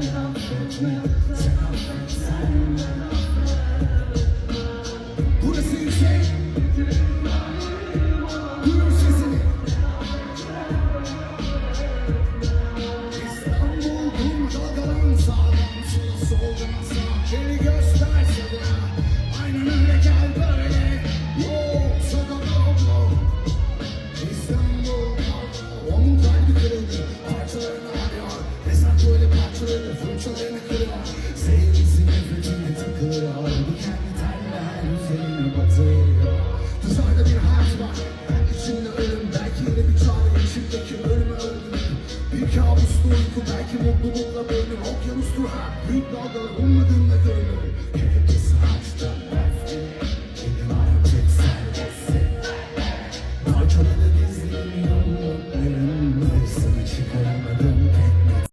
Thank you. Batıyor Dışarıda bir hayat var içinde ölüm Belki bir çare içimdeki Bir kabuslu uyku belki mutlulukla bölünür Okyanustur. Ha büyük dalgalar ummadığında gör